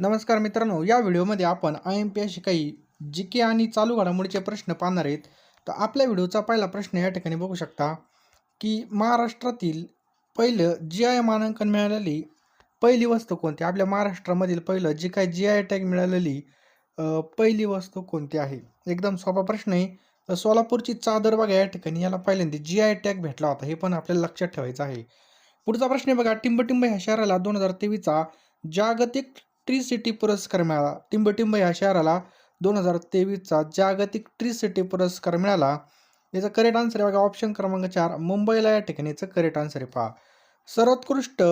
नमस्कार मित्रांनो या व्हिडिओमध्ये आपण आय एम पी अशी काही जी के आणि चालू घडामोडीचे प्रश्न पाहणार आहेत. तर आपल्या व्हिडिओचा पहिला प्रश्न या ठिकाणी बघू शकता की महाराष्ट्रातील पहिलं जी आय मानांकन मिळालेली पहिली वस्तू कोणती? आपल्या महाराष्ट्रामधील पहिलं जी काय जी आय टॅग मिळालेली पहिली वस्तू कोणती आहे? एकदम सोपा प्रश्न आहे. सोलापूरची चादर बघा या ठिकाणी याला पहिल्यांदा जी आय टॅग भेटला होता. हे पण आपल्याला लक्षात ठेवायचं आहे. पुढचा प्रश्न बघा टिंबटिंब ह्या शहराला दोन हजार तेवीसचा जागतिक ट्री सिटी पुरस्कार मिळाला टिंबटिंब ह्या शहराला दोन हजार तेवीसचा जागतिक ट्री सिटी पुरस्कार मिळाला याचा करेक्ट आन्सर आहे बघा ऑप्शन क्रमांक चार मुंबईला या ठिकाणी याचं करेक्ट आन्सर आहे पहा. सर्वोत्कृष्ट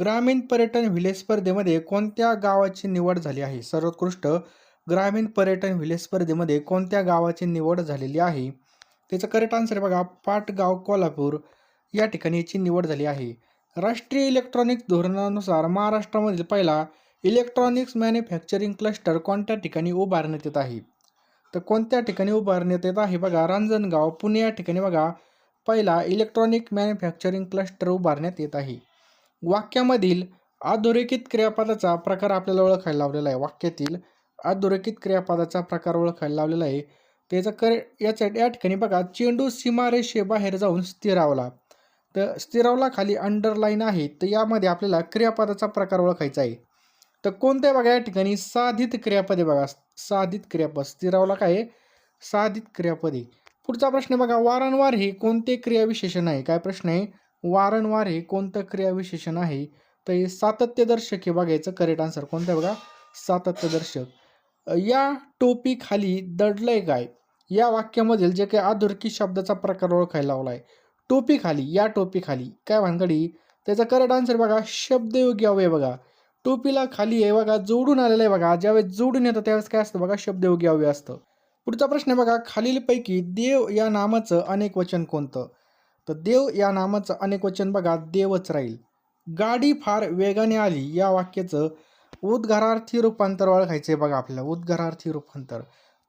ग्रामीण पर्यटन व्हिलेज स्पर्धेमध्ये कोणत्या गावाची निवड झाली आहे? सर्वोत्कृष्ट ग्रामीण पर्यटन व्हिलेज स्पर्धेमध्ये कोणत्या गावाची निवड झालेली आहे? त्याचं करेक्ट आन्सर बघा पाटगाव कोल्हापूर या ठिकाणी याची निवड झाली आहे. राष्ट्रीय इलेक्ट्रॉनिक धोरणानुसार महाराष्ट्रामधील पहिला इलेक्ट्रॉनिक्स मॅन्युफॅक्चरिंग क्लस्टर कोणत्या ठिकाणी उभारण्यात येत आहे? तर कोणत्या ठिकाणी उभारण्यात येत आहे? बघा रांजणगाव पुणे या ठिकाणी बघा. पहिला इलेक्ट्रॉनिक मॅन्युफॅक्चरिंग क्लस्टर उभारण्यात येत आहे. वाक्यामधील अधोरेखित क्रियापदाचा प्रकार आपल्याला ओळखायला लावलेला आहे. वाक्यातील अधोरेखित क्रियापदाचा प्रकार ओळखायला लावलेला आहे. त्याचा कर याच्या या ठिकाणी बघा चेंडू सीमारेषेबाहेर जाऊन स्थिरावला. तर स्थिरावला खाली अंडरलाईन आहे. तर यामध्ये आपल्याला क्रियापदाचा प्रकार ओळखायचा आहे. तर कोणत्या बघा या ठिकाणी साधित क्रियापदे बघा. साधित क्रियापद स्थिरावला काय साधित क्रियापदे. पुढचा प्रश्न बघा वारंवार हे कोणते क्रियाविशेषण आहे? काय प्रश्न आहे? वारंवार हे कोणतं क्रियाविशेषण आहे? तर हे सातत्यदर्शक हे बघायचं करेक्ट आन्सर कोणतं बघा? सातत्यदर्शक. या टोपी खाली दडलंय काय? या वाक्यामधील जे काही आधुरकी शब्दाचा प्रकार ओळखायला लावला आहे टोपी खाली या टोपी खाली. काय भानगडी? त्याचा करेक्ट आन्सर बघा शब्दयोगी अवय बघा. टोपीला खाली आहे बघा जोडून आलेलं आहे बघा. ज्यावेळेस जोडून येतं त्यावेळेस काय असतं बघा शब्दयोगी अवयव असतं. पुढचा प्रश्न आहे बघा खालीलपैकी देव या नामाचं अनेक वचन कोणतं? तर देव या नामाचं अनेक वचन बघा देवच राहील. गाडी फार वेगाने आली या वाक्याचं उद्गारार्थी रूपांतर ओळखायचं आहे बघा आपल्याला उद्गारार्थी रूपांतर.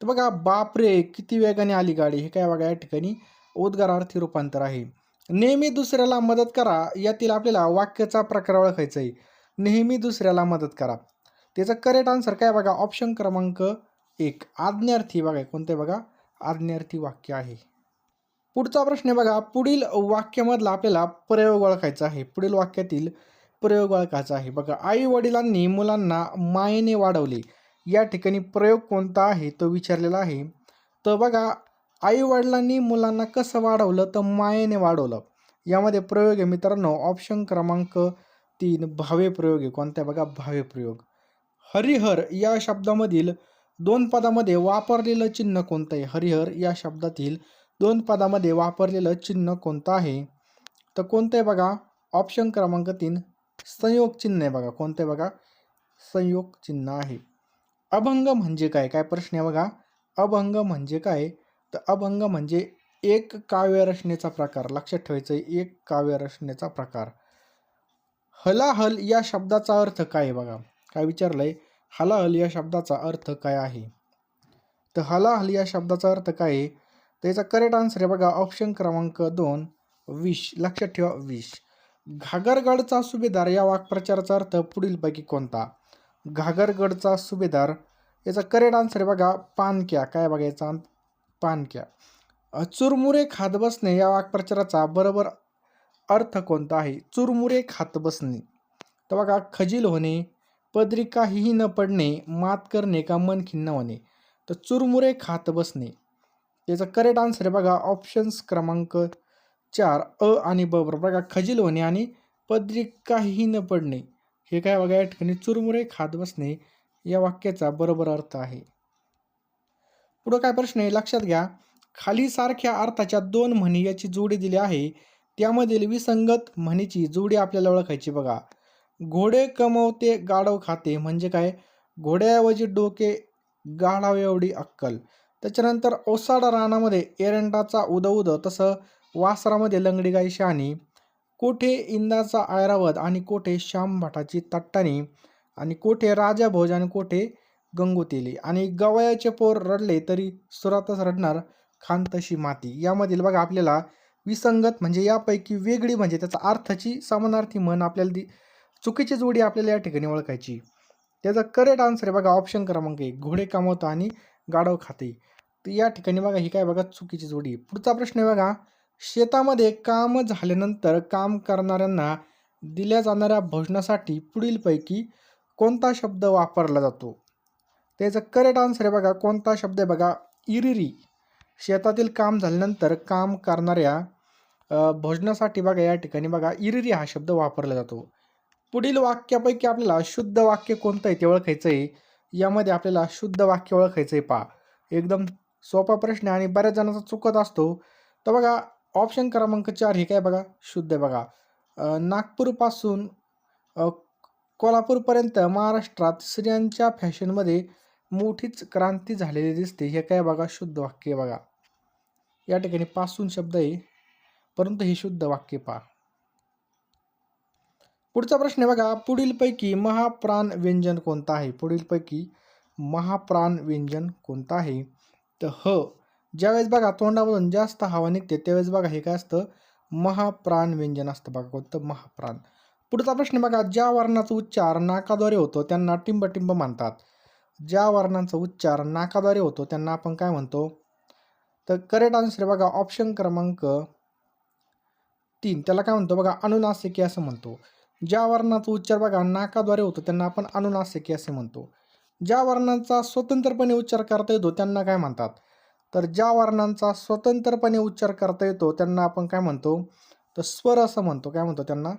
तर बघा बापरे किती वेगाने आली गाडी. हे काय बघा या ठिकाणी उद्गारार्थी रूपांतर आहे. नेहमी दुसऱ्याला मदत करा यातील आपल्याला वाक्याचा प्रकार ओळखायचा आहे नेहमी दुसऱ्याला मदत करा. त्याचं करेक्ट आन्सर काय बघा? ऑप्शन क्रमांक एक. आज्ञार्थी बघा कोणते बघा? आज्ञार्थी वाक्य आहे. पुढचा प्रश्न आहे बघा पुढील वाक्यामधला आपल्याला प्रयोग ओळखायचा आहे. पुढील वाक्यातील प्रयोग ओळखायचा आहे. बघा आई वडिलांनी मुलांना मायेने वाढवले. या ठिकाणी प्रयोग कोणता आहे? तो विचारलेला आहे. तर बघा आई वडिलांनी मुलांना कसं वाढवलं? तर मायेने वाढवलं. यामध्ये प्रयोग आहे मित्रांनो. ऑप्शन क्रमांक तीन भावे प्रयोग आहे. कोणत्या बघा? भावे प्रयोग. हरिहर या शब्दामधील दोन पदामध्ये वापरलेलं चिन्ह कोणतं आहे? हरिहर या शब्दातील दोन पदामध्ये वापरलेलं चिन्ह कोणतं आहे? तर कोणतं आहे बघा? ऑप्शन क्रमांक तीन संयोग चिन्ह आहे बघा. कोणतं आहे बघा? संयोग चिन्ह आहे. अभंग म्हणजे काय? काय प्रश्न आहे बघा? अभंग म्हणजे काय? तर अभंग म्हणजे एक काव्य रचनेचा प्रकार. लक्षात ठेवायचं आहे एक काव्य रचनेचा प्रकार. हलाहल या शब्दाचा अर्थ काय आहे बघा? काय विचारलंय? हलाहल या शब्दाचा अर्थ काय आहे? तर हलाहल या शब्दाचा अर्थ काय आहे? तर याचा करेक्ट आन्सर आहे बघा ऑप्शन क्रमांक दोन विष लक्षात ठेवा विष घागरगडचा सुभेदार या वाक्प्रचाराचा अर्थ पुढीलपैकी कोणता? घागरगडचा सुभेदार. याचा करेक्ट आन्सर आहे बघा पानक्या. काय बघायचा पानक्या. चुरमुरे खात बसणे या वाक्प्रचाराचा बरोबर अर्थ कोणता आहे? चुरमुरे खात बसणे. तर बघा खजील होणे पदरी काहीही न पडणे मात करणे का मन खिन्न होणे? तर चुरमुरे खात बसणे. याचा करेक्ट आन्सर आहे बघा ऑप्शन्स क्रमांक चार अ आणि ब बरोबर. बघा खजील होणे आणि पदरी काहीही न पडणे. हे काय बघा या ठिकाणी चुरमुरे खात बसणे या वाक्याचा बरोबर अर्थ आहे. पुढं काय प्रश्न आहे? लक्षात घ्या खाली सारख्या अर्थाच्या दोन म्हणी याची जोडी दिली आहे. त्यामधील विसंगत म्हणीची जोडी आपल्याला ओळखायची बघा. घोडे कमवते गाढव खाते म्हणजे काय? घोड्याऐवजी डोके गाढावे एवढी अक्कल. त्याच्यानंतर ओसाड रानामध्ये एरंडाचा उदउद तसं वासरामध्ये लंगडी गाई शहाणी कोठे इंदाचा ऐरावत आणि कोठे श्याम भटाची तट्टाणी आणि कोठे राजा भोज आणि कोठे गंगोतेली. आणि गवयाचे पोर रडले तरी सुरातच रडणार खान तशी माती. यामधील बघा आपल्याला विसंगत म्हणजे यापैकी वेगळी म्हणजे त्याचा अर्थाची समानार्थी म्हण आपल्याला दी चुकीची जोडी आपल्याला या ठिकाणी ओळखायची. त्याचा करेक्ट आन्सर आहे बघा ऑप्शन क्रमांक एक घोडे कामवतो आणि गाढव खाते. तर या ठिकाणी बघा ही काय बघा चुकीची जोडी पुढचा प्रश्न आहे बघा शेतामध्ये काम झाल्यानंतर काम करणाऱ्यांना दिल्या जाणाऱ्या भोजनासाठी पुढीलपैकी कोणता शब्द वापरला जातो? त्याचा करेक्ट आन्सर आहे बघा कोणता शब्द आहे बघा इरिरी. शेतातील काम झाल्यानंतर काम करणाऱ्या भोजनासाठी बघा या ठिकाणी बघा इरिरी हा शब्द वापरला जातो. पुढील वाक्यापैकी आपल्याला शुद्ध वाक्य कोणतं आहे ते ओळखायचं आहे यामध्ये आपल्याला शुद्ध वाक्य ओळखायचं आहे पहा. एकदम सोपा प्रश्न आणि बऱ्याच जणांचा चुकत असतो. तर बघा ऑप्शन क्रमांक चार हे काय बघा? शुद्ध आहे बघा. नागपूरपासून कोल्हापूरपर्यंत महाराष्ट्रात स्त्रियांच्या फॅशनमध्ये मोठीच क्रांती झालेली दिसते. हे काय बघा? शुद्ध वाक्य बघा. या ठिकाणी पासून शब्द आहे. परंतु हे शुद्ध वाक्य पहा. पुढचा प्रश्न आहे बघा पुढीलपैकी महाप्राण व्यंजन कोणतं आहे? पुढीलपैकी महाप्राण व्यंजन कोणतं आहे? तर ह ज्यावेळेस बघा तोंडामधून जास्त हवा निघते त्यावेळेस बघा हे काय असतं? महाप्राण व्यंजन असतं बघा कोणतं? महाप्राण. पुढचा प्रश्न बघा ज्या वर्णाचा उच्चार नाकाद्वारे होतो त्यांना टिंबटिंब म्हणतात. ज्या वर्णांचा उच्चार नाकाद्वारे होतो त्यांना आपण काय म्हणतो? तर करेक्ट आन्सर बघा ऑप्शन क्रमांक तीन. त्याला काय म्हणतो बघा अनुनासिकी असं म्हणतो. ज्या वर्णाचा उच्चार बघा नाकाद्वारे होतो त्यांना आपण अनुनासिकी असे म्हणतो. ज्या वर्णांचा स्वतंत्रपणे उच्चार करता येतो त्यांना काय म्हणतात? तर ज्या वर्णांचा स्वतंत्रपणे उच्चार करता येतो त्यांना आपण काय म्हणतो? तर स्वर असं म्हणतो. काय म्हणतो त्यांना?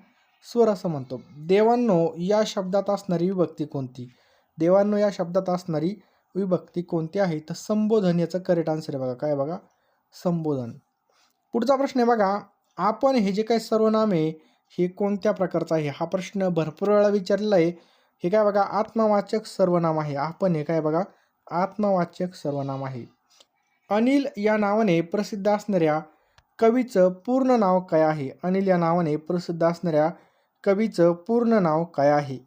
स्वर असं म्हणतो. देवांनो या शब्दात असणारी विभक्ती कोणती? देवांनो या शब्दात असणारी विभक्ती कोणती आहे? तर संबोधन याचं करेक्ट आन्सर आहे बघा. काय बघा? संबोधन. पुढचा प्रश्न आहे बघा. आपण हे जे काही सर्वनाम आहे हे कोणत्या प्रकारचं आहे? हा प्रश्न भरपूर वेळा विचारलेला आहे. हे काय बघा आत्मवाचक सर्वनाम आहे. आपण हे काय बघा आत्मवाचक सर्वनाम आहे. अनिल या नावाने प्रसिद्ध असणाऱ्या कवीचं पूर्ण नाव काय आहे? अनिल या नावाने प्रसिद्ध असणाऱ्या कवीचं पूर्ण नाव काय आहे?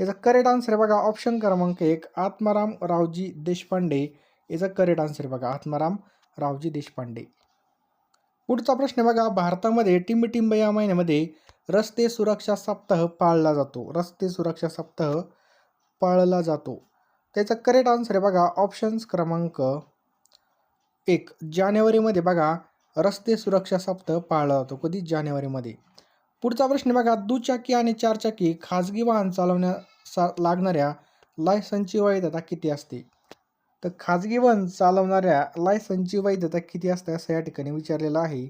याचा करेक्ट आन्सर बघा ऑप्शन क्रमांक एक आत्माराम रावजी देशपांडे. याचा करेक्ट आन्सर बघा आत्माराम रावजी देशपांडे. पुढचा प्रश्न बघा भारतामध्ये टिंबटिंब या महिन्यामध्ये रस्ते सुरक्षा सप्ताह पाळला जातो. रस्ते सुरक्षा सप्ताह पाळला जातो. त्याचा करेक्ट आन्सर आहे बघा ऑप्शन्स क्रमांक एक. जानेवारीमध्ये बघा रस्ते सुरक्षा सप्ताह पाळला जातो कधी? जानेवारीमध्ये. पुढचा प्रश्न बघा दुचाकी आणि चारचाकी खाजगी वाहन चालवण्यासा लागणाऱ्या लायसनची वैधता किती असते? तर खाजगी वन चालवणाऱ्या लायसनची वैधता किती असते असं या ठिकाणी विचारलेलं आहे.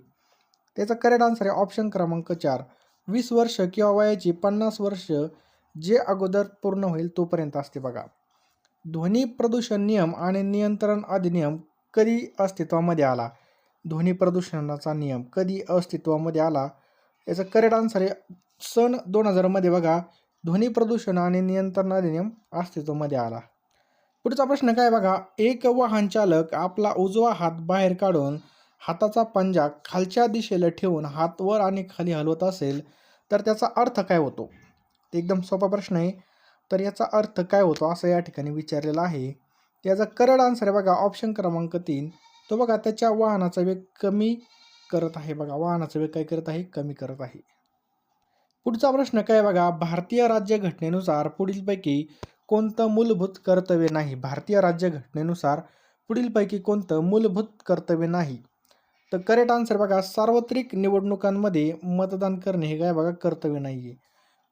त्याचा करेक्ट आन्सर आहे ऑप्शन क्रमांक चार. वीस वर्ष किंवा वयाची पन्नास वर्ष जे अगोदर पूर्ण होईल तोपर्यंत असते बघा. ध्वनी प्रदूषण नियम आणि नियंत्रण अधिनियम कधी अस्तित्वामध्ये आला? ध्वनी प्रदूषणाचा नियम कधी अस्तित्वामध्ये आला? याचा करेक्ट आन्सर आहे सन दोन हजारमध्ये बघा. ध्वनी प्रदूषण आणि नियंत्रण अधिनियम अस्तित्वामध्ये आला. पुढचा प्रश्न काय बघा? एक वाहन चालक आपला उजवा हात बाहेर काढून हाताचा पंजा खालच्या दिशेला ठेवून हात वर आणि खाली हलवत असेल तर त्याचा अर्थ काय होतो? ते एकदम सोपा प्रश्न आहे. तर याचा अर्थ काय होतो? असं या ठिकाणी विचारलेला आहे. याचा करड आन्सर आहे बघा ऑप्शन क्रमांक तीन. तो बघा त्याच्या वाहनाचा वेग कमी करत आहे बघा. वाहनाचा वेग काय करत आहे? कमी करत आहे. पुढचा प्रश्न काय बघा? भारतीय राज्यघटनेनुसार पुढीलपैकी कोणतं मूलभूत कर्तव्य नाही? भारतीय राज्यघटनेनुसार पुढीलपैकी कोणतं मूलभूत कर्तव्य नाही? तर करेक्ट आन्सर बघा सार्वत्रिक निवडणुकांमध्ये मतदान करणे हे काय बघा कर्तव्य नाही आहे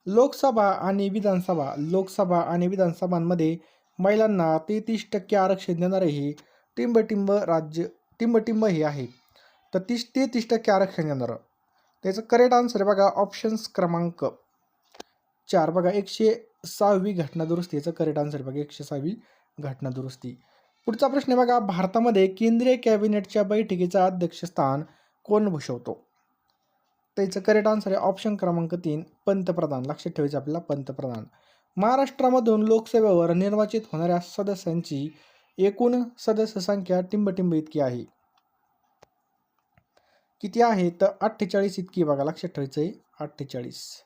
लोकसभा आणि विधानसभा लोकसभा आणि विधानसभांमध्ये महिलांना तेहतीस टक्के आरक्षण देणारे हे टिंबटिंब राज्य टिंबटिंब हे आहे. तर तीस तेहतीस टक्के आरक्षण देणारं. त्याचं करेक्ट आन्सर बघा ऑप्शन्स क्रमांक चार बघा एकशे सहावी घटनादुरुस्ती याचं करेक्ट आन्सर बघा एकशे सहावी घटना दुरुस्ती. पुढचा प्रश्न आहे बघा भारतामध्ये केंद्रीय कॅबिनेटच्या बैठकीचं अध्यक्षस्थान कोण भूषवतो? त्याचं करेक्ट आन्सर आहे ऑप्शन क्रमांक तीन पंतप्रधान. लक्षात ठेवायचं आपल्याला पंतप्रधान. महाराष्ट्रामधून लोकसभेवर निर्वाचित होणाऱ्या सदस्यांची एकूण सदस्य संख्या टिंबटिंब इतकी आहे. किती आहे? तर अठ्ठेचाळीस इतकी बघा लक्षात ठेवायचं आहे अठ्ठेचाळीस.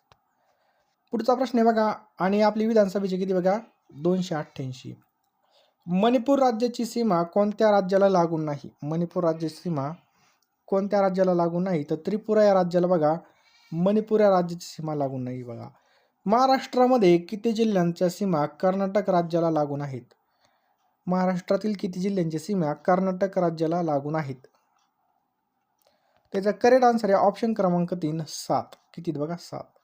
पुढचा प्रश्न आहे बघा आणि आपली विधानसभेची किती बघा? दोनशे अठ्ठ्याऐंशी. मणिपूर राज्याची सीमा कोणत्या राज्याला लागून नाही? मणिपूर राज्याची सीमा कोणत्या राज्याला लागून नाही? तर त्रिपुरा या राज्याला बघा. मणिपूर या राज्याची सीमा लागून नाही बघा. महाराष्ट्रामध्ये किती जिल्ह्यांच्या सीमा कर्नाटक राज्याला लागून आहेत महाराष्ट्रातील किती जिल्ह्यांच्या सीमा कर्नाटक राज्याला लागून आहेत त्याचा करेक्ट आन्सर आहे ऑप्शन क्रमांक तीन सात. किती बघा? सात.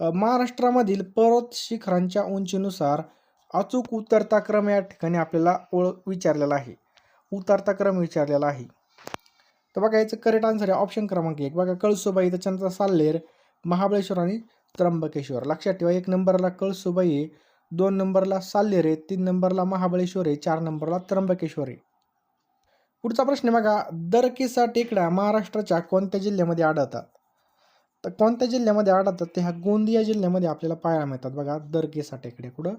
महाराष्ट्रामधील पर्वत शिखरांच्या उंचीनुसार अचूक उतरता क्रम या ठिकाणी आपल्याला ओळख विचारलेला आहे. उतरता क्रम विचारलेला आहे. तर बघा याचं करेक्ट आन्सर आहे ऑप्शन क्रमांक एक. बघा कळसुबाई त्याच्यानंतर साल्लेर महाबळेश्वर आणि त्र्यंबकेश्वर. लक्षात ठेवा एक नंबरला कळसुबाई आहे दोन नंबरला साल्लेर आहे तीन नंबरला महाबळेश्वर आहे चार नंबरला त्र्यंबकेश्वर आहे. पुढचा प्रश्न बघा दरकेसा टेकड्या महाराष्ट्राच्या कोणत्या जिल्ह्यामध्ये आढळतात? तर कोणत्या जिल्ह्यामध्ये आढळतात? ते ह्या गोंदिया जिल्ह्यामध्ये आपल्याला पाहायला मिळतात. बघा दरकेसा टेकड्या कुठं?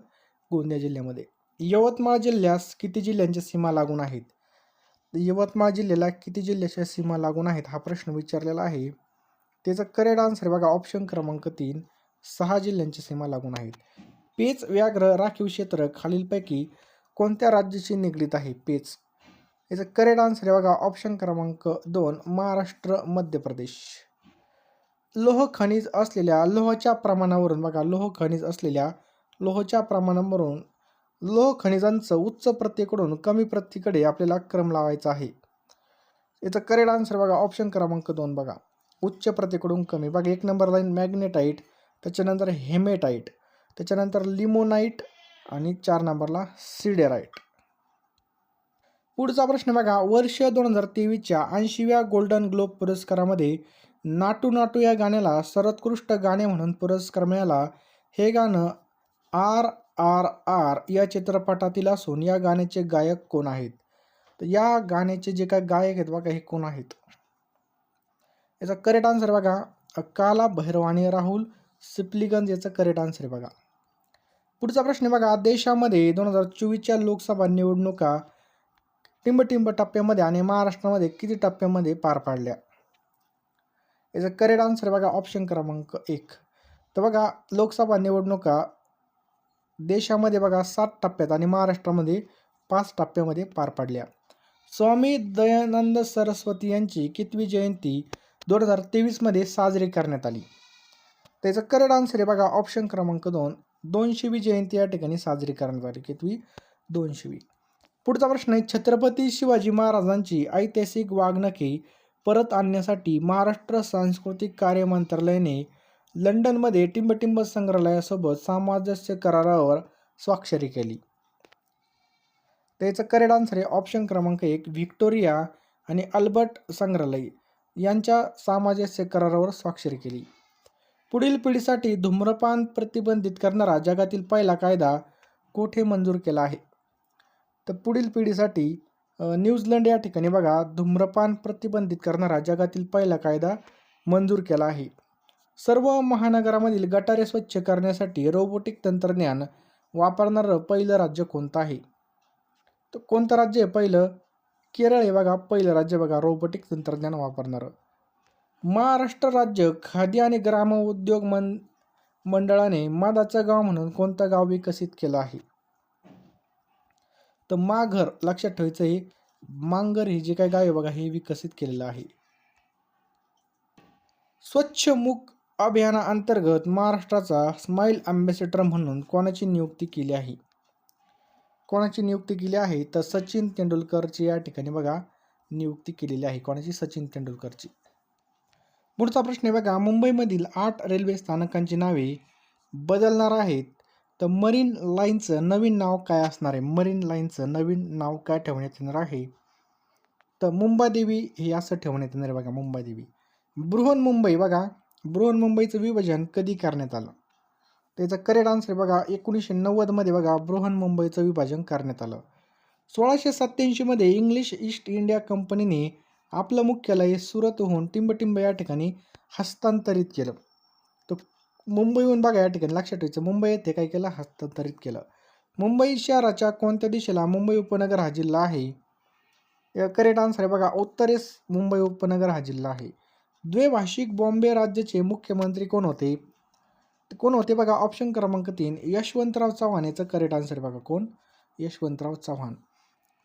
गोंदिया जिल्ह्यामध्ये. यवतमाळ जिल्ह्यास किती जिल्ह्यांच्या सीमा लागून आहेत? यवतमाळ जिल्ह्याला किती जिल्ह्याच्या सीमा लागून आहेत हा प्रश्न विचारलेला आहे. त्याचं करेक्ट आन्सर बघा ऑप्शन क्रमांक तीन. सहा जिल्ह्यांची सीमा लागून आहेत. पेच व्याघ्र राखीव क्षेत्र खालीलपैकी कोणत्या राज्याशी निगडीत आहे? पेच. याचं करेक्ट आन्सर आहे बघा ऑप्शन क्रमांक दोन महाराष्ट्र मध्य प्रदेश. लोह खनिज असलेल्या लोहाच्या प्रमाणावरून बघा लोह खनिज असलेल्या लोहच्या प्रमाणावरून लोह खनिजांचं उच्च प्रत्येकडून कमी प्रत्येकडे आपल्याला क्रम लावायचा आहे. याचं करेक्ट आन्सर बघा ऑप्शन क्रमांक दोन बघा. उच्च प्रत्येकडून कमी. बघा एक नंबर लाईन मॅग्नेटाईट त्याच्यानंतर हेमेटाईट त्याच्यानंतर लिमोनाईट आणि चार नंबरला सिडेराईट पुढचा प्रश्न बघा वर्ष दोन हजार तेवीसच्या ऐंशीव्या गोल्डन ग्लोब पुरस्कारामध्ये नाटू नाटू या गाण्याला सर्वोत्कृष्ट गाणे म्हणून पुरस्कार मिळाला. हे गाणं आर आर आर या चित्रपटातील असून या गाण्याचे गायक कोण आहेत? तर या गाण्याचे जे काय गायक आहेत बघा हे कोण आहेत? याचा करेक्ट आन्सर बघा. काला भैरवाणी राहुल सिप्लीगंज याचा करेक्ट आन्सर बघा. पुढचा प्रश्न बघा. देशामध्ये दोन हजार चोवीसच्या लोकसभा निवडणुका टिंबटिंब टप्प्यामध्ये आणि महाराष्ट्रामध्ये किती टप्प्यामध्ये पार पाडल्या? याचा करेक्ट आन्सर बघा ऑप्शन क्रमांक एक. तर बघा लोकसभा निवडणुका देशामध्ये बघा सात टप्प्यात आणि महाराष्ट्रामध्ये पाच टप्प्यामध्ये पार पाडल्या. स्वामी दयानंद सरस्वती यांची कितवी जयंती दोन हजार तेवीसमध्ये साजरी करण्यात आली. त्याचं करेक्ट आन्सर आहे बघा ऑप्शन क्रमांक दोन. दोनशेवी जयंती या ठिकाणी साजरी करण्यात आली. कितवी? दोनशेवी. पुढचा प्रश्न आहे छत्रपती शिवाजी महाराजांची ऐतिहासिक वागणुकी परत आणण्यासाठी महाराष्ट्र सांस्कृतिक कार्य मंत्रालयाने लंडनमध्ये टिंबटिंब संग्रहालयासोबत सामंजस्य करारावर स्वाक्षरी केली. त्याचं करेक्ट आन्सर आहे ऑप्शन क्रमांक एक व्हिक्टोरिया आणि अल्बर्ट संग्रहालय यांच्या सामंजस्य करारावर स्वाक्षरी केली. पुढील पिढीसाठी धूम्रपान प्रतिबंधित करणारा जगातील पहिला कायदा कोठे मंजूर केला आहे? तर पुढील पिढीसाठी न्यूझीलंड या ठिकाणी बघा धूम्रपान प्रतिबंधित करणारा जगातील पहिला कायदा मंजूर केला आहे. सर्व महानगरामधील गटारे स्वच्छ करण्यासाठी रोबोटिक तंत्रज्ञान वापरणारं पहिलं राज्य कोणतं आहे? तर कोणतं राज्य आहे पहिलं? केरळ आहे बघा पहिलं राज्य बघा रोबोटिक तंत्रज्ञान वापरणारं. महाराष्ट्र राज्य खादी आणि ग्राम उद्योग मन मंडळाने मादाचं गाव म्हणून कोणतं गाव विकसित केलं आहे? तर माघर लक्षात ठेवायचं हे मांगर हे जे काय गाव आहे बघा हे विकसित केलेलं आहे. स्वच्छ मुख अभियानाअंतर्गत महाराष्ट्राचा स्माईल अँबॅसेडर म्हणून कोणाची नियुक्ती केली आहे? कोणाची नियुक्ती केली आहे? तर सचिन तेंडुलकरची या ठिकाणी बघा नियुक्ती केलेली आहे कोणाची? सचिन तेंडुलकरची. पुढचा प्रश्न आहे बघा मुंबईमधील आठ रेल्वे स्थानकांची नावे बदलणार आहेत. तर मरीन लाईनचं नवीन नाव काय असणार आहे? मरीन लाईनचं नवीन नाव काय ठेवण्यात येणार आहे? तर मुंबादेवी हे असं ठेवण्यात येणार आहे बघा मुंबादेवी. बृहन मुंबई बघा बृहन मुंबईचं विभाजन कधी करण्यात आलं? त्याचं करेक्ट आन्सर बघा एकोणीसशे नव्वदमध्ये बघा बृहन मुंबईचं विभाजन करण्यात आलं. सोळाशे सत्त्याऐंशीमध्ये इंग्लिश ईस्ट इंडिया कंपनीने आपलं मुख्यालय सुरतहून टिंबटिंब या ठिकाणी हस्तांतरित केलं. मुंबईहून बघा या ठिकाणी लक्षात ठेवायचं. मुंबई येथे काय केलं? हस्तांतरित केलं. मुंबई शहराच्या कोणत्या दिशेला मुंबई उपनगर हा जिल्हा आहे? करेक्ट आन्सर आहे बघा. उत्तरेस मुंबई उपनगर हा जिल्हा आहे. द्वैभाषिक बॉम्बे राज्याचे मुख्यमंत्री कोण होते? ते कोण होते बघा? ऑप्शन क्रमांक तीन यशवंतराव चव्हाण याचं करेक्ट आन्सर बघा. कोण? यशवंतराव चव्हाण.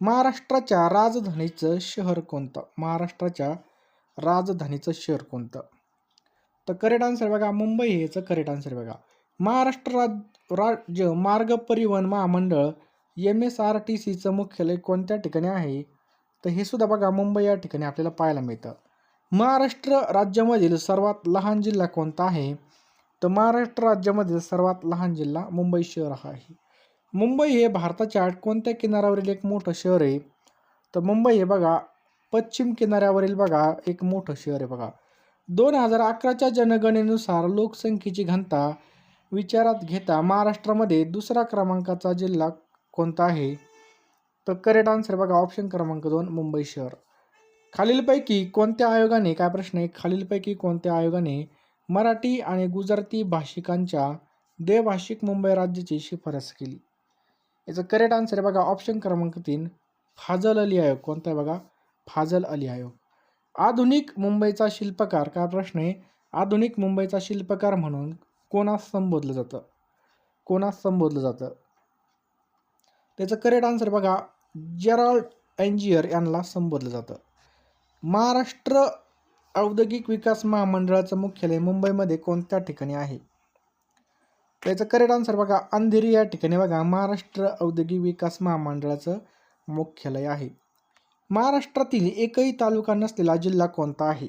महाराष्ट्राच्या राजधानीचं शहर कोणतं? महाराष्ट्राच्या राजधानीचं शहर कोणतं? तर करेक्ट आन्सर बघा मुंबई हे याचं करेक्ट आन्सर बघा. महाराष्ट्र राज राज्य मार्ग परिवहन महामंडळ एम एस आर टी सीचं मुख्यालय कोणत्या ठिकाणी आहे? तर हे सुद्धा बघा मुंबई या ठिकाणी आपल्याला पाहायला मिळतं. महाराष्ट्र राज्यामधील सर्वात लहान जिल्हा कोणता आहे? तर महाराष्ट्र राज्यामधील सर्वात लहान जिल्हा मुंबई शहर हा आहे. मुंबई हे भारताच्या कोणत्या किनाऱ्यावरील एक मोठं शहर आहे? तर मुंबई हे बघा पश्चिम किनाऱ्यावरील बघा एक मोठं शहर आहे बघा. दोन हजार अकराच्या जनगणनेनुसार लोकसंख्येची घनता विचारात घेता महाराष्ट्रामध्ये दुसरा क्रमांकाचा जिल्हा कोणता आहे? तर करेक्ट आन्सर बघा ऑप्शन क्रमांक दोन मुंबई शहर. खालीलपैकी कोणत्या आयोगाने काय प्रश्न आहे? खालीलपैकी कोणत्या आयोगाने मराठी आणि गुजराती भाषिकांच्या देभाषिक मुंबई राज्याची शिफारस केली? याचं करेक्ट आन्सर आहे बघा ऑप्शन क्रमांक तीन फाजल अली आयोग. कोणता आहे बघा? फाजल अली आयोग. आधुनिक मुंबईचा शिल्पकार का प्रश्न आहे? आधुनिक मुंबईचा शिल्पकार म्हणून कोणास संबोधलं जातं? कोणास संबोधलं जातं? त्याचं करेक्ट आन्सर बघा. जेराल्ड एन्जियर यांना संबोधलं जातं. महाराष्ट्र औद्योगिक विकास महामंडळाचं मुख्यालय मुंबईमध्ये कोणत्या ठिकाणी आहे? त्याचं करेक्ट आन्सर बघा. अंधेरी या ठिकाणी बघा. महाराष्ट्र औद्योगिक विकास महामंडळाचं मुख्यालय आहे. महाराष्ट्रातील एकही तालुका नसलेला जिल्हा कोणता आहे?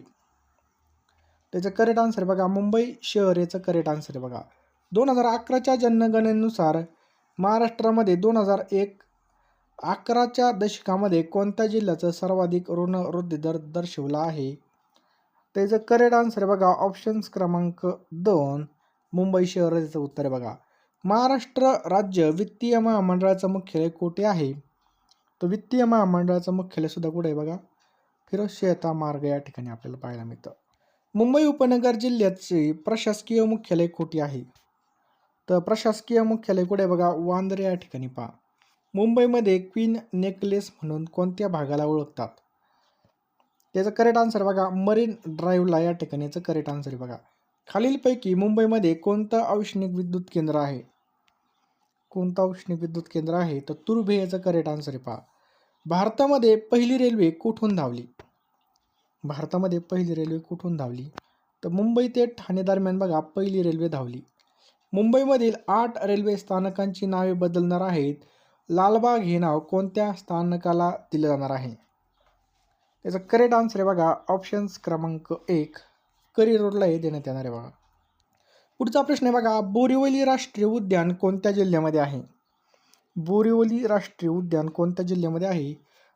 त्याचं करेक्ट आन्सर बघा. मुंबई शहर याचं करेक्ट आन्सर बघा. दोन हजार अकराच्या जनगणनेनुसार महाराष्ट्रामध्ये दोन हजार एक अकराच्या दशकामध्ये कोणत्या जिल्ह्याचं सर्वाधिक ऋण वृद्धी दर दर्शवला आहे? त्याचं करेक्ट आन्सर बघा. ऑप्शन्स क्रमांक दोन. मुंबई शहर याचं उत्तर बघा. महाराष्ट्र राज्य वित्तीय महामंडळाचं मुख्यालय कोठे आहे? तर वित्तीय महामंडळाचं मुख्यालयसुद्धा कुठं कुठे आहे बघा? फिरोशेता मार्ग या ठिकाणी आपल्याला पाहायला मिळतं. मुंबई उपनगर जिल्ह्याचे प्रशासकीय मुख्यालय कुठे आहे? तर प्रशासकीय मुख्यालय कुठे बघा? वांद्रे या ठिकाणी पहा. मुंबईमध्ये क्वीन नेकलेस म्हणून कोणत्या भागाला ओळखतात? त्याचं करेक्ट आन्सर बघा मरीन ड्राईव्हला या ठिकाणी याचं करेक्ट आन्सर आहे बघा. खालीलपैकी मुंबईमध्ये कोणतं औष्णिक विद्युत केंद्र आहे? कोणता औष्णिक विद्युत केंद्र आहे? तर तुर्भे याचं करेक्ट आन्सर आहे पहा. भारतामध्ये पहिली रेल्वे कुठून धावली? भारतामध्ये पहिली रेल्वे कुठून धावली? तर मुंबई ते ठाणे दरम्यान बघा पहिली रेल्वे धावली. मुंबईमधील आठ रेल्वे स्थानकांची नावे बदलणार आहेत. लालबाग हे नाव कोणत्या स्थानकाला दिलं जाणार आहे? त्याचं करेक्ट आन्सर आहे बघा ऑप्शन्स क्रमांक एक करी रोडला हे देण्यात येणार आहे बघा. पुढचा प्रश्न आहे बघा बोरिवली राष्ट्रीय उद्यान कोणत्या जिल्ह्यामध्ये आहे? बोरिवली राष्ट्रीय उद्यान कोणत्या जिल्ह्यामध्ये आहे?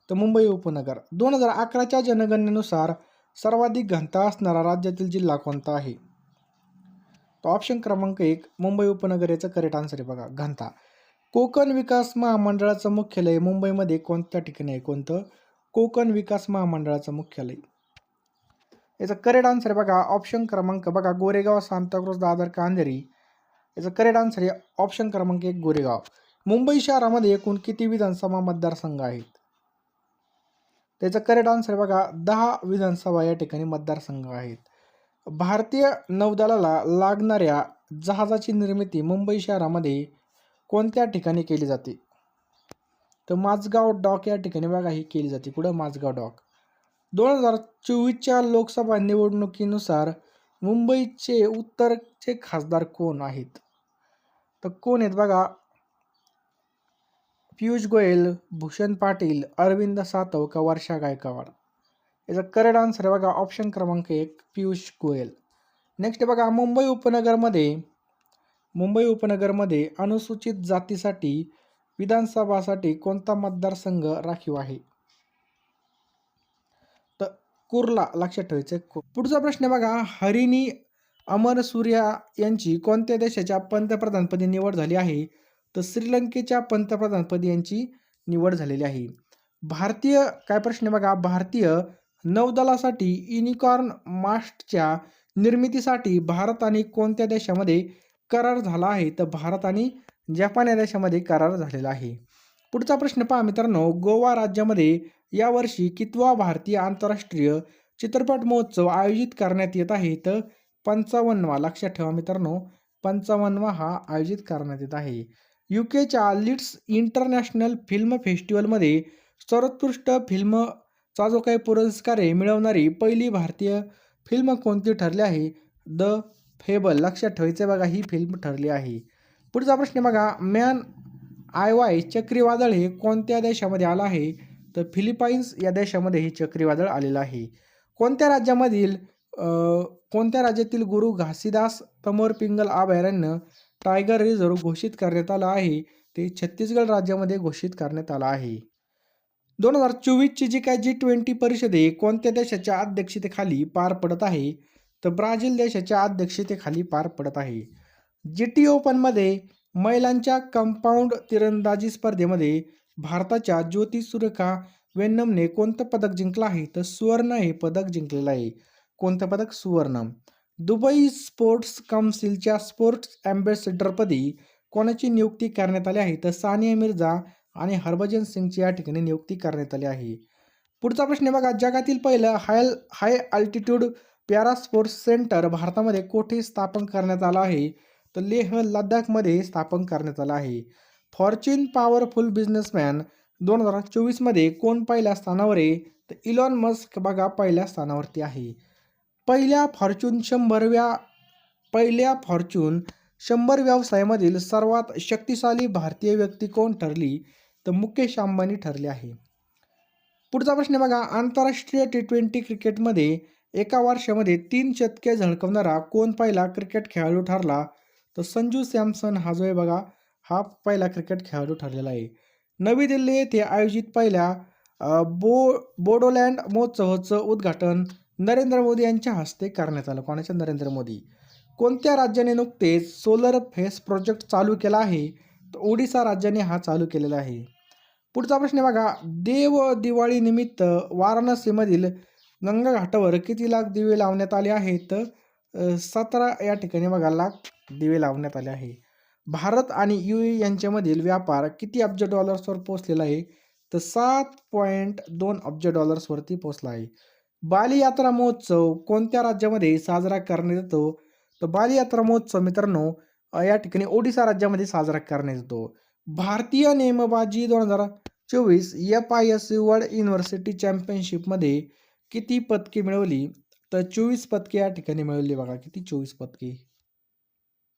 तर मुंबई उपनगर. दोन हजार अकराच्या जनगणनेनुसार सर्वाधिक घनता असणारा राज्यातील जिल्हा कोणता आहे? तर ऑप्शन क्रमांक एक मुंबई उपनगर याचं करेक्ट आन्सर आहे बघा घनता. कोकण विकास महामंडळाचं मुख्यालय मुंबईमध्ये कोणत्या ठिकाणी आहे? कोणतं? कोकण विकास महामंडळाचं मुख्यालय. याचा करेक्ट आन्सर आहे बघा ऑप्शन क्रमांक बघा गोरेगाव सांताक्रोज दादर कांदेरी. याचं करेक्ट आन्सर आहे ऑप्शन क्रमांक एक गोरेगाव. मुंबई शहरामध्ये एकूण किती विधानसभा मतदारसंघ आहेत? त्याचं करेक्ट आन्सर बघा दहा विधानसभा या ठिकाणी मतदारसंघ आहेत. भारतीय नौदलाला लागणाऱ्या जहाजाची निर्मिती मुंबई शहरामध्ये कोणत्या ठिकाणी केली जाते? तर माझगाव डॉक या ठिकाणी बघा ही केली जाते कुठं माझगाव डॉक. दोन हजार चोवीसच्या लोकसभा निवडणुकीनुसार मुंबईचे उत्तरचे खासदार कोण आहेत? तर कोण आहेत बघा? पियुष गोयल भूषण पाटील अरविंद सातव का वर्षा गायकवाड? याचा करेक्ट आन्सर आहे बघा ऑप्शन क्रमांक एक पियुष गोयल. नेक्स्ट बघा मुंबई उपनगरमध्ये मुंबई उपनगरमध्ये अनुसूचित जातीसाठी विधानसभासाठी कोणता मतदारसंघ राखीव आहे? कुर्ला लक्षात ठेवायचं आहे. पुढचा प्रश्न बघा. हरिणी अमर सूर्या यांची कोणत्या देशाच्या पंतप्रधानपदी निवड झाली आहे? तर श्रीलंकेच्या पंतप्रधानपदी यांची निवड झालेली आहे. भारतीय काय प्रश्न बघा? भारतीय नौदलासाठी युनिकॉर्न मास्टच्या निर्मितीसाठी भारत आणि कोणत्या देशामध्ये करार झाला आहे? तर भारत आणि जपान या देशामध्ये करार झालेला आहे. पुढचा प्रश्न पहा मित्रांनो. गोवा राज्यामध्ये यावर्षी कितवा भारतीय आंतरराष्ट्रीय चित्रपट महोत्सव आयोजित करण्यात येत आहे? तर पंचावन्नवा लक्षात ठेवा मित्रांनो. पंचावन्नवा हा आयोजित करण्यात येत आहे. यू केच्या लिड्स इंटरनॅशनल फिल्म फेस्टिवलमध्ये सर्वोत्कृष्ट फिल्मचा जो काही पुरस्कार मिळवणारी पहिली भारतीय फिल्म कोणती ठरली आहे? द फेबल लक्षात ठेवायचं बघा ही फिल्म ठरली आहे. पुढचा प्रश्न बघा. मॅन आय वाय चक्रीवादळ हे कोणत्या देशामध्ये आलं आहे? तर फिलिपाईन्स या देशामध्ये हे चक्रीवादळ आलेलं आहे. कोणत्या राज्यामधील कोणत्या राज्यातील गुरु घासीदास तमोर पिंगल अभयारण्य टायगर रिझर्व घोषित करण्यात आलं आहे? ते छत्तीसगड राज्यामध्ये घोषित करण्यात आलं आहे. दोन हजार चोवीसची जी काय जी ट्वेंटी परिषद आहे कोणत्या देशाच्या अध्यक्षतेखाली पार पडत आहे? तर ब्राझील देशाच्या अध्यक्षतेखाली पार पडत आहे. जी टी ओपनमध्ये महिलांच्या कंपाऊंड तिरंदाजी स्पर्धेमध्ये भारताच्या ज्योती सुरेखा वेन्नमने कोणतं पदक जिंकलं आहे? तर सुवर्ण हे पदक जिंकलेलं आहे. कोणतं पदक? सुवर्ण. दुबई स्पोर्ट्स काउन्सिलच्या स्पोर्ट्स अँबॅसेडरपदी कोणाची नियुक्ती करण्यात आली आहे? तर सानिया मिर्झा आणि हरभजन सिंगची या ठिकाणी नियुक्ती करण्यात आली आहे. पुढचा प्रश्न बघा. जगातील पहिलं high high altitude para sports centre भारतामध्ये कोठे स्थापन करण्यात आलं आहे? तर लेह लडाखमध्ये स्थापन करण्यात आला आहे. फॉर्च्यून पॉवरफुल बिझनेसमॅन दोन हजार चोवीसमध्ये कोण पहिल्या स्थानावर आहे? तर इलॉन मस्क बघा पहिल्या स्थानावरती आहे. पहिल्या फॉर्च्यून शंभरव्या पहिल्या फॉर्च्यून शंभर व्यवसायामधील सर्वात शक्तिशाली भारतीय व्यक्ती कोण ठरली? तर मुकेश अंबानी ठरले आहे. पुढचा प्रश्न बघा. आंतरराष्ट्रीय टी ट्वेंटी क्रिकेटमध्ये एका वर्षामध्ये तीन शतके झळकवणारा कोण पहिला क्रिकेट खेळाडू ठरला? तर संजू सॅमसन हा जो आहे बघा हा पहिला क्रिकेट खेळाडू ठरलेला आहे. नवी दिल्ली येथे आयोजित पहिल्या बो बोडोलँड महोत्सवाचं उद्घाटन नरेंद्र मोदी यांच्या हस्ते करण्यात आलं. कोणाच्या? नरेंद्र मोदी. कोणत्या राज्याने नुकतेच सोलर फेस प्रोजेक्ट चालू केला आहे? तर ओडिसा राज्याने हा चालू केलेला आहे. पुढचा प्रश्न आहे बघा देव दिवाळीनिमित्त वाराणसीमधील गंगा घाटावर किती लाख दिवे लावण्यात आले आहेत? तर सतरा या ठिकाणी बघा लाख दिवे लावण्यात आले आहे. भारत आणि यू ए यांच्यामधील व्यापार किती अब्ज डॉलर्सवर पोहोचलेला आहे? तर सात पॉईंट दोन अब्ज डॉलर्सवरती पोहोचला आहे. बाली यात्रा महोत्सव कोणत्या राज्यामध्ये साजरा करण्यात येतो? तर बाली यात्रा महोत्सव मित्रांनो या ठिकाणी ओडिसा राज्यामध्ये साजरा करण्यात येतो. भारतीय नेमबाजी दोन हजार चोवीस F I S World University चॅम्पियनशिपमध्ये किती पदके मिळवली? तर चोवीस पदके या ठिकाणी मिळवली बघा किती चोवीस पदके.